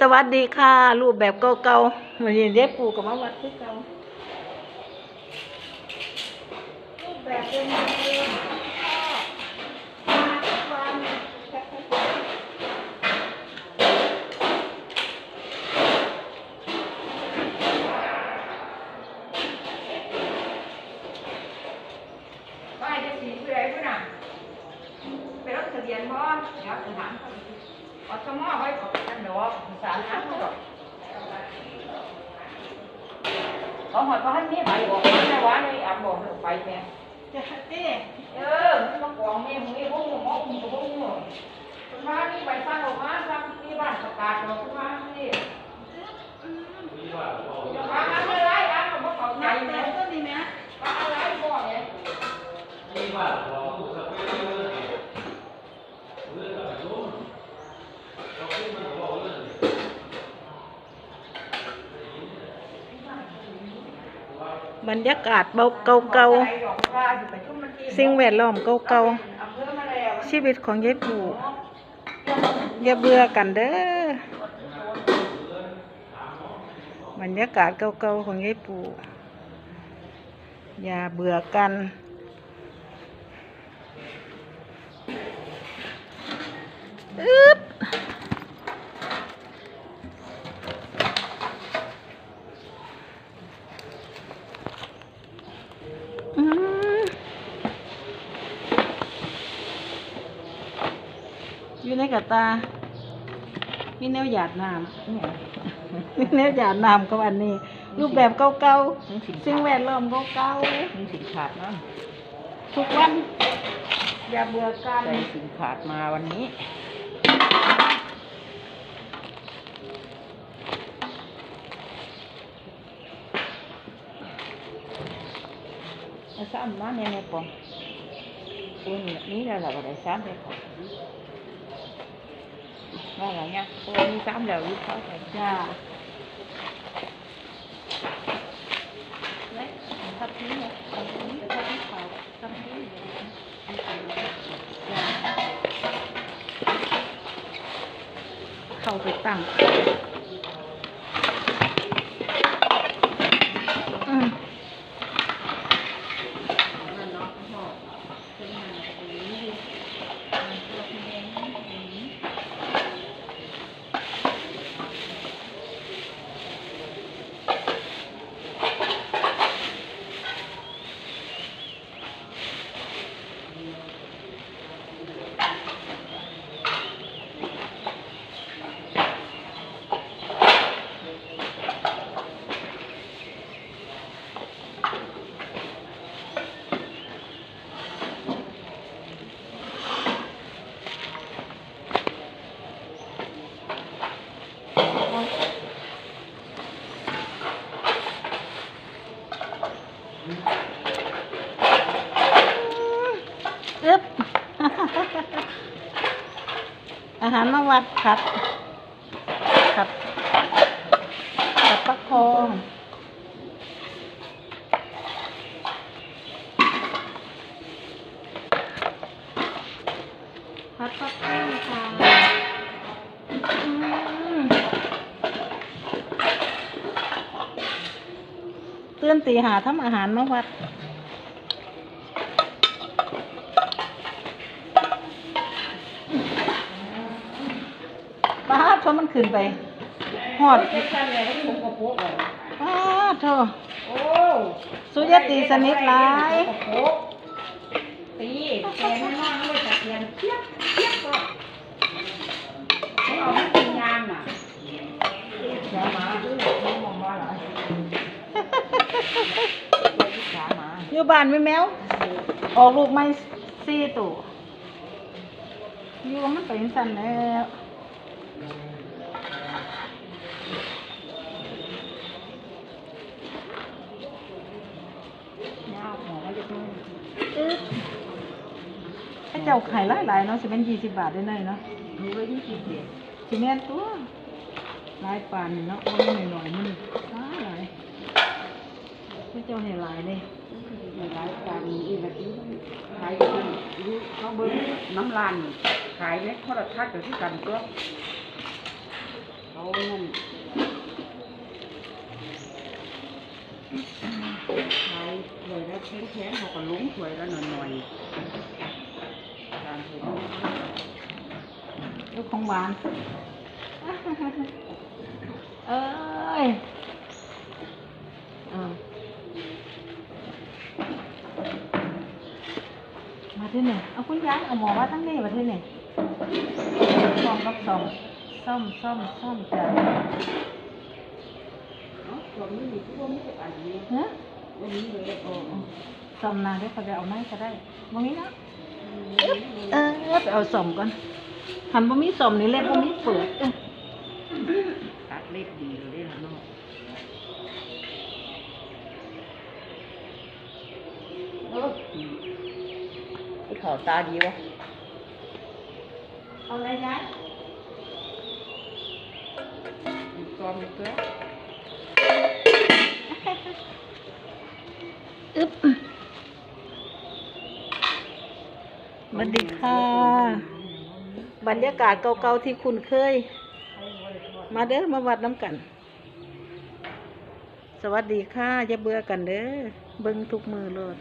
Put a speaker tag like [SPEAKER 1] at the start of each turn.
[SPEAKER 1] สวัสดีค่ะ รูปแบบเก่าๆวันนี้เด็กปู่กับมาวัดคือเก่ารูปแบบเดิมๆก็มาทุกวัน
[SPEAKER 2] ว่าจะสีผู้ใดผู้น่ะไปรถทะเบียนบ่เดี๋ยวจะถามเขา อสมอไว้ก่อนกันดอกสารน้ำดอกเขาหอดเขาให้นี่ไปบออกมาในวัดเลยอะบอกไปแม่
[SPEAKER 1] จะเต้
[SPEAKER 2] เออมันมากองมีหงมีพวกหมูหมอคุณกับพวกหมูคุณว่านี่ไปสร้างออกมาสร้างที่บ้านประกาศออกคุณว่านี่ว่าอะไรอะไรอะผมบอกเขาใจ
[SPEAKER 1] นับ
[SPEAKER 2] แม่
[SPEAKER 1] แต่ต้นนี้ไหม
[SPEAKER 2] ว่าอะไรบอกเนี่ย
[SPEAKER 1] บรรยากาศเบาเก่าๆสิ่งแวดล้อมเก่าๆชีวิตของยายปู่อย่าเบื่อกันเด้อบรรยากาศเก่าๆของยายปู่อย่าเบื่อกันอึ๊บ ในกระตา มีแนวหยาดน้ำเนี่ยมีแนวหยาดน้ำกับอันนี้ รูปแบบเก่าๆสิ่งแวดล้อมเก่า
[SPEAKER 2] มีสินขาดเนาะ
[SPEAKER 1] ๆทุกวัน อย่าเบื่อกัน
[SPEAKER 2] ใส่สินขาดมาวันนี้ เอาซ้ำมาเนี่ยในปองตัวนี้นี่แหละเราก็ได้ซ้ำไปของว่าอะไรเนี่ ยตัวนี้ซ้ำแล้ววิเคราะห์ไป
[SPEAKER 1] จ้าและทับนี้เนี่ยทับนี้ทับนี้ขาวทับนี้จ้าเข้าไปตั้งอืมอึ๊บ อาหารมาวัดครับครับกับปักทองพัดปักทองค่ะเตือนตีหาทำอาหารมาวัด ดเพราะมันขึ้นไปหอด
[SPEAKER 2] เจ็ดกันเลยผมกระโปงเลย
[SPEAKER 1] ป้าโถ
[SPEAKER 2] โอ้
[SPEAKER 1] สุยตีสนิทหลาย
[SPEAKER 2] กรตีแกนน้องไม่ตะเกียนเทียบเทียบก็เอาไม่กินยามน่ะขาหมาด้วยมองมองว่าอะไรขาหมา
[SPEAKER 1] อยู่บ้านไหม่แมวออกลูกไม่สี่ตัวอยู่มันเป็นสันแล้ว
[SPEAKER 2] ย เจ้า
[SPEAKER 1] ไข่หลายๆเนาะสิเป็นยี่สิบบาทได้เลยเนาะ
[SPEAKER 2] มีไว้ยี่สิบเดีย
[SPEAKER 1] สิแม่นตัวลายปานเนาะบ่แม่นหน่อยๆมันหลายหลายให้เจ้าให้หลายเลย
[SPEAKER 2] หลายการมีอีกแบบนี้ขายอยู่อยู่เขาเบิ้งน้ำลานขายในโทรทัศน์กับที่กันตัวเขาง งสวยแล้วหน่อยๆการผม
[SPEAKER 1] ลูกของหวาน เอ้ยเออมาที่นี่เอาคุณยายเอาหมอมาทั้งนี้มาที่นี่ซ่อมกับซ่อมซ่อมซ่อมซ่อมจ้ะ
[SPEAKER 2] เนาะผมนี่มีพวกนี้อันนี้
[SPEAKER 1] ฮะ
[SPEAKER 2] วันนี้เลย
[SPEAKER 1] โอ้ ซ่อมนานได้เขาจะเอาไม้ก็ได้มองนี้นะเออไปเอาซ่อมก่อนหันบ่มีซ่อมนี่เล็บบ่มีเปิดเอ้ย
[SPEAKER 2] ตัดเล็บดีเลยนะเนาะเออไอ้ขาวตาดีวะ
[SPEAKER 1] เอาอะไรยาย
[SPEAKER 2] มีกอมมีเกลือ
[SPEAKER 1] อึ๊บส วัสดีค่ะ บรรยากาศเก่าๆที่คุณเคย มาเด้อมาวัดน้ำกัน สวัสดีค่ะอย่าเบื่อกันเด้อเบิ่งทุกมือเลย